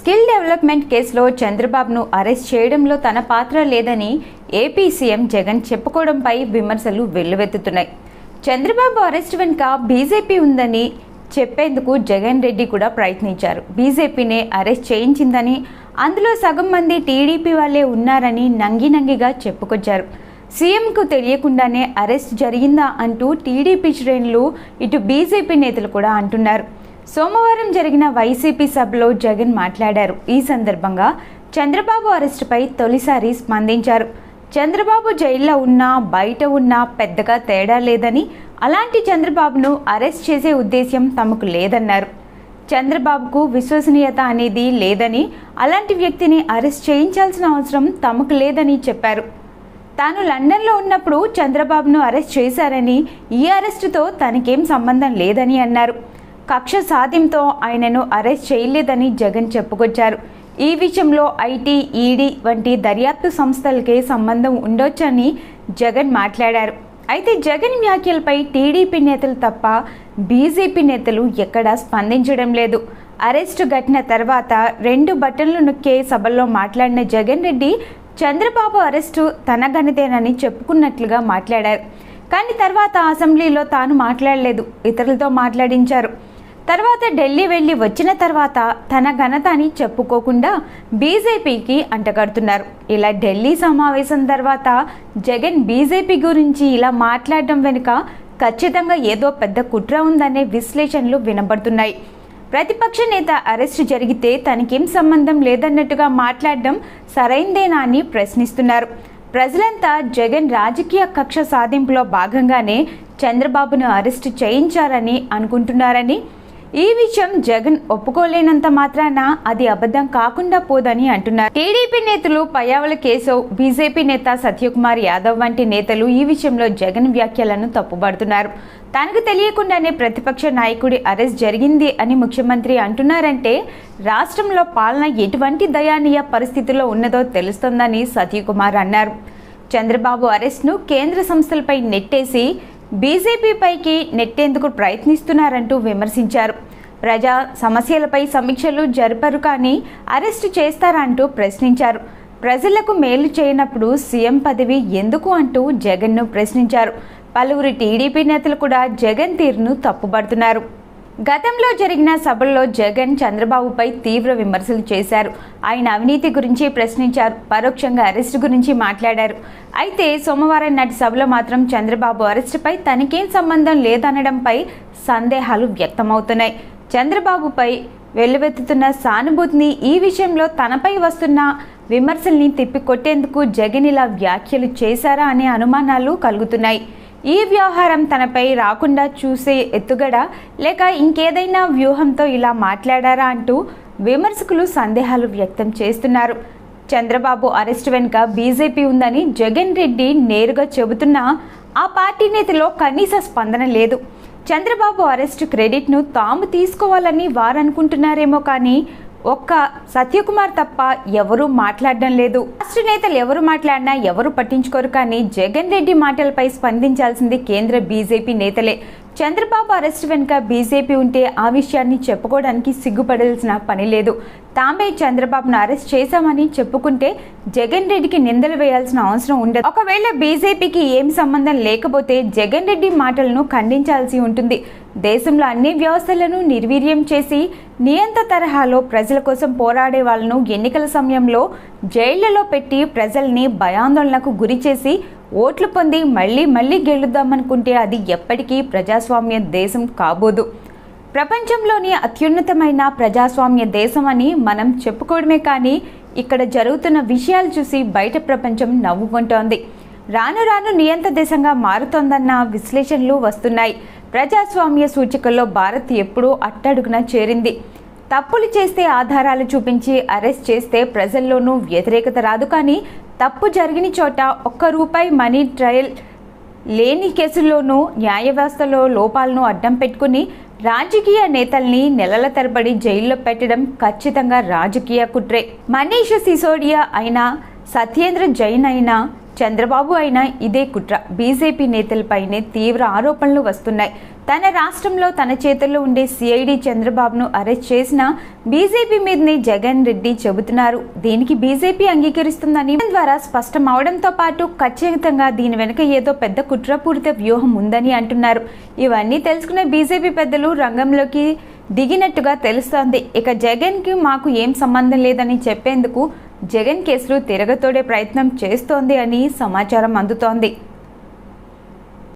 Skill development కేసులో చంద్రబాబును arrest చేయడంలో తన పాత్ర లేదని ఏపీ సీఎం జగన్ చెప్పుకోవడంపై విమర్శలు వెల్లువెత్తుతున్నాయి. చంద్రబాబు అరెస్ట్ వెనుక బీజేపీ ఉందని చెప్పేందుకు జగన్ రెడ్డి కూడా ప్రయత్నించారు. బీజేపీనే అరెస్ట్ చేయించిందని అందులో సగం మంది టీడీపీ వాళ్ళే ఉన్నారని నంగి నంగిగా చెప్పుకొచ్చారు. సీఎంకు తెలియకుండానే అరెస్ట్ జరిగిందా అంటూ టీడీపీ శ్రేణులు ఇటు బీజేపీ నేతలు కూడా అంటున్నారు. సోమవారం జరిగిన వైసీపీ సభలో జగన్ మాట్లాడారు. ఈ సందర్భంగా చంద్రబాబు అరెస్టుపై తొలిసారి స్పందించారు. చంద్రబాబు జైల్లో ఉన్నా బయట ఉన్నా పెద్దగా తేడా లేదని అలాంటి చంద్రబాబును అరెస్ట్ చేసే ఉద్దేశ్యం తమకు లేదన్నారు. చంద్రబాబుకు విశ్వసనీయత అనేది లేదని అలాంటి వ్యక్తిని అరెస్ట్ చేయించాల్సిన అవసరం తమకు లేదని చెప్పారు. తాను లండన్లో ఉన్నప్పుడు చంద్రబాబును అరెస్ట్ చేశారని ఈ అరెస్టుతో తనకేం సంబంధం లేదని అన్నారు. కక్ష సాధ్యంతో ఆయనను అరెస్ట్ చేయలేదని జగన్ చెప్పుకొచ్చారు. ఈ విషయంలో ఐటీ ఈడీ వంటి దర్యాప్తు సంస్థలకే సంబంధం ఉండొచ్చని జగన్ మాట్లాడారు. అయితే జగన్ వ్యాఖ్యలపై టీడీపీ నేతలు తప్ప బీజేపీ నేతలు ఎక్కడా స్పందించడం లేదు. అరెస్టు ఘటన తర్వాత రెండు బట్టలు నొక్కే సభల్లో మాట్లాడిన జగన్ రెడ్డి చంద్రబాబు అరెస్టు తన ఘనతేనని చెప్పుకున్నట్లుగా మాట్లాడారు. కానీ తర్వాత అసెంబ్లీలో తాను మాట్లాడలేదు ఇతరులతో మాట్లాడించారు. తర్వాత ఢిల్లీ వెళ్ళి వచ్చిన తర్వాత తన ఘనత అని చెప్పుకోకుండా బీజేపీకి అంటగడుతున్నారు. ఇలా ఢిల్లీ సమావేశం తర్వాత జగన్ బీజేపీ గురించి ఇలా మాట్లాడడం వెనుక ఖచ్చితంగా ఏదో పెద్ద కుట్ర ఉందనే విశ్లేషణలు వినబడుతున్నాయి. ప్రతిపక్ష నేత అరెస్టు జరిగితే తనకేం సంబంధం లేదన్నట్టుగా మాట్లాడడం సరైందేనా అని ప్రశ్నిస్తున్నారు. ప్రజలంతా జగన్ రాజకీయ కక్ష సాధింపులో భాగంగానే చంద్రబాబును అరెస్టు చేయించారని అనుకుంటున్నారని ఈ విషయం జగన్ ఒప్పుకోలేనంత మాత్రాన అది అబద్ధం కాకుండా పోదని అంటున్నారు. టీడీపీ నేతలు పయ్యావుల కేశవ్ బీజేపీ నేత సత్యకుమార్ యాదవ్ వంటి నేతలు ఈ విషయంలో జగన్ వ్యాఖ్యలను తప్పుపడుతున్నారు తనకు తెలియకుండానే ప్రతిపక్ష నాయకుడి అరెస్ట్ జరిగింది అని ముఖ్యమంత్రి అంటున్నారంటే రాష్ట్రంలో పాలన ఎటువంటి దయానీయ పరిస్థితిలో ఉన్నదో తెలుస్తోందని సత్యకుమార్ అన్నారు. చంద్రబాబు అరెస్ట్ను కేంద్ర సంస్థలపై నెట్టేసి బీజేపీపైకి నెట్టేందుకు ప్రయత్నిస్తున్నారంటూ విమర్శించారు. ప్రజా సమస్యలపై సమీక్షలు జరపరు కానీ అరెస్టు చేస్తారంటూ ప్రశ్నించారు. ప్రజలకు మేలు చేయనప్పుడు సీఎం పదవి ఎందుకు అంటూ జగన్ను ప్రశ్నించారు. పలువురు టీడీపీ నేతలు కూడా జగన్ తీరును తప్పుబడుతున్నారు. గతంలో జరిగిన సభల్లో జగన్ చంద్రబాబుపై తీవ్ర విమర్శలు చేశారు. ఆయన అవినీతి గురించి ప్రశ్నించారు. పరోక్షంగా అరెస్టు గురించి మాట్లాడారు. అయితే సోమవారం నాటి సభలో మాత్రం చంద్రబాబు అరెస్టుపై తనకేం సంబంధం లేదనడంపై సందేహాలు వ్యక్తమవుతున్నాయి. చంద్రబాబుపై వెల్లువెత్తుతున్న సానుభూతిని ఈ విషయంలో తనపై వస్తున్న విమర్శల్ని తిప్పికొట్టేందుకు జగన్ ఇలా వ్యాఖ్యలు చేశారా అనే అనుమానాలు కలుగుతున్నాయి. ఈ వ్యవహారం తనపై రాకుండా చూసే ఎత్తుగడ లేక ఇంకేదైనా వ్యూహంతో ఇలా మాట్లాడారా అంటూ విమర్శకులు సందేహాలు వ్యక్తం చేస్తున్నారు. చంద్రబాబు అరెస్ట్ వెనుక బీజేపీ ఉందని జగన్ రెడ్డి నేరుగా చెబుతున్నా ఆ పార్టీ నేతలో కనీస స్పందన లేదు. చంద్రబాబు అరెస్ట్ క్రెడిట్ను తాము తీసుకోవాలని వారనుకుంటున్నారేమో కానీ ఒక్క సత్యకుమార్ తప్ప ఎవరూ మాట్లాడడం లేదు. రాష్ట్ర నేతలు ఎవరు మాట్లాడినా ఎవరు పట్టించుకోరు కానీ జగన్ రెడ్డి మాటలపై స్పందించాల్సింది కేంద్ర బీజేపీ నేతలే. చంద్రబాబు అరెస్ట్ వెనుక బీజేపీ ఉంటే ఆ విషయాన్ని చెప్పుకోవడానికి సిగ్గుపడాల్సిన పని లేదు. తామే చంద్రబాబును అరెస్ట్ చేశామని చెప్పుకుంటే జగన్ రెడ్డికి నిందలు వేయాల్సిన అవసరం ఉండదు. ఒకవేళ బీజేపీకి ఏం సంబంధం లేకపోతే జగన్ రెడ్డి మాటలను ఖండించాల్సి ఉంటుంది. దేశంలో అన్ని వ్యవస్థలను నిర్వీర్యం చేసి నియంత తరహాలో ప్రజల కోసం పోరాడే వాళ్ళను ఎన్నికల సమయంలో జైళ్ళలో పెట్టి ప్రజల్ని భయాందోళనకు గురి చేసి ఓట్లు పొంది మళ్ళీ మళ్ళీ గెలుద్దామనుకుంటే అది ఎప్పటికీ ప్రజాస్వామ్య దేశం కాబోదు. ప్రపంచంలోని అత్యున్నతమైన ప్రజాస్వామ్య దేశం అని మనం చెప్పుకోవడమే కానీ ఇక్కడ జరుగుతున్న విషయాలు చూసి బయట ప్రపంచం నవ్వుకుంటోంది. రాను రాను నియంత దేశంగా మారుతోందన్న విశ్లేషణలు వస్తున్నాయి. ప్రజాస్వామ్య సూచికల్లో భారత్ ఎప్పుడూ అట్టడుగున చేరింది. తప్పులు చేస్తే ఆధారాలు చూపించి అరెస్ట్ చేస్తే ప్రజల్లోనూ వ్యతిరేకత రాదు. కానీ తప్పు జరిగిన చోట ఒక్క రూపాయి మనీ ట్రయల్ లేని కేసుల్లోనూ న్యాయ వ్యవస్థలో లోపాలను అడ్డం పెట్టుకుని రాజకీయ నేతల్ని నెలల తరబడి జైల్లో పెట్టడం ఖచ్చితంగా రాజకీయ కుట్రే. మనీష్ సిసోడియా అయినా సత్యేంద్ర జైన్ అయినా చంద్రబాబు అయినా ఇదే కుట్ర. బీజేపీ నేతలపైనే తీవ్ర ఆరోపణలు వస్తున్నాయి. తన రాష్ట్రంలో తన చేతుల్లో ఉండే సిఐడి చంద్రబాబును అరెస్ట్ చేసిన బీజేపీ మీదనే జగన్ రెడ్డి చెబుతున్నారు. దీనికి బీజేపీ అంగీకరిస్తుందని ద్వారా స్పష్టం అవడంతో పాటు ఖచ్చితంగా దీని వెనుక ఏదో పెద్ద కుట్రపూరిత వ్యూహం ఉందని అంటున్నారు. ఇవన్నీ తెలుసుకునే బీజేపీ పెద్దలు రంగంలోకి దిగినట్టుగా తెలుస్తోంది. ఇక జగన్కి మాకు ఏం సంబంధం లేదని చెప్పేందుకు జగన్ కేసులు తిరగతోడే ప్రయత్నం చేస్తోంది అని సమాచారం అందుతోంది.